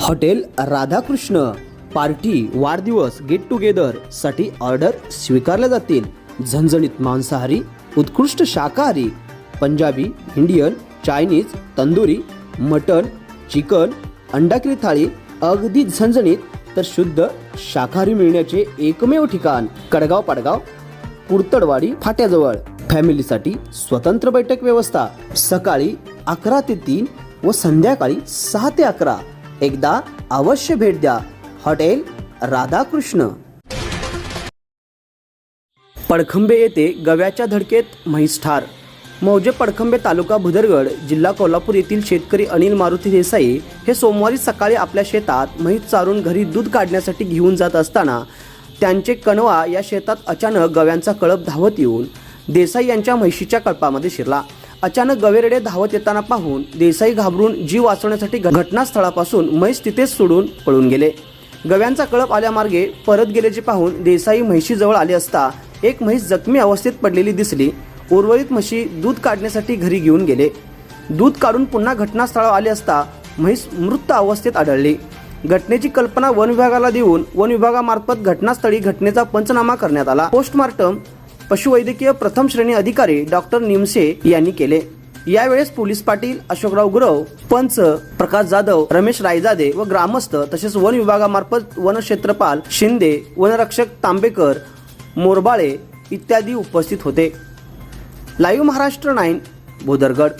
Hotel Radhakrishna. Party वाढदिवस get टुगेदरसाठी order स्वीकारल्या जातील. झणझणीत मांसाहारी उत्कृष्ट शाकाहारी Punjabi Indian Chinese tandoori mutton chicken curry थाळी अगदी झणझणीत तर शुद्ध शाकाहारी मिळण्याचे एकमेव ठिकाण कडगाव पाडगाव कुडतडवाडी फाट्याजवळ. फॅमिलीसाठी स्वतंत्र बैठक व्यवस्था. सकाळी अकरा ते तीन व संध्याकाळी सहा ते अकरा. एकदा अवश्य भेट द्या. हॉटेल राधाकृष्ण. पडखंबे येथे गव्याच्या धडकेत म्हैस ठार मौजे पडखंबे तालुका भुदरगड जिल्हा कोल्हापूर येथील शेतकरी अनिल मारुती देसाई हे सोमवारी सकाळी आपल्या शेतात म्हैस चारून घरी दूध काढण्यासाठी घेऊन जात असताना त्यांचे कणवा या शेतात अचानक गव्यांचा कळप धावत येऊन देसाई यांच्या म्हैशीच्या कळपामध्ये शिरला. अचानक गवेरेडे धावत येताना पाहून देसाई घाबरून जीव वाचवण्यासाठी घटनास्थळापासून म्हैस तिथेच सोडून पळून गेले. गव्यांचा कळप आल्यामार्गे परत गेल्याचे पाहून देसाई म्हैशीजवळ आले असता एक म्हैस जखमी अवस्थेत पडलेली दिसली. उर्वरित म्हशी दूध काढण्यासाठी घरी घेऊन गेले. दूध काढून पुन्हा घटनास्थळावर आले असता म्हैस मृत अवस्थेत आढळली. घटनेची कल्पना वन विभागाला देऊन वन विभागामार्फत घटनास्थळी घटनेचा पंचनामा करण्यात आला. पोस्टमार्टम पशुवैद्यकीय प्रथम श्रेणी अधिकारी डॉक्टर निमसे यांनी केले. यावेळेस पोलीस पाटील अशोकराव गुरव पंच प्रकाश जाधव रमेश रायजादे व ग्रामस्थ तसेच वन विभागामार्फत वनक्षेत्रपाल शिंदे वनरक्षक तांबेकर मोरबाळे इत्यादी उपस्थित होते. Live Maharashtra nine Bhudargad.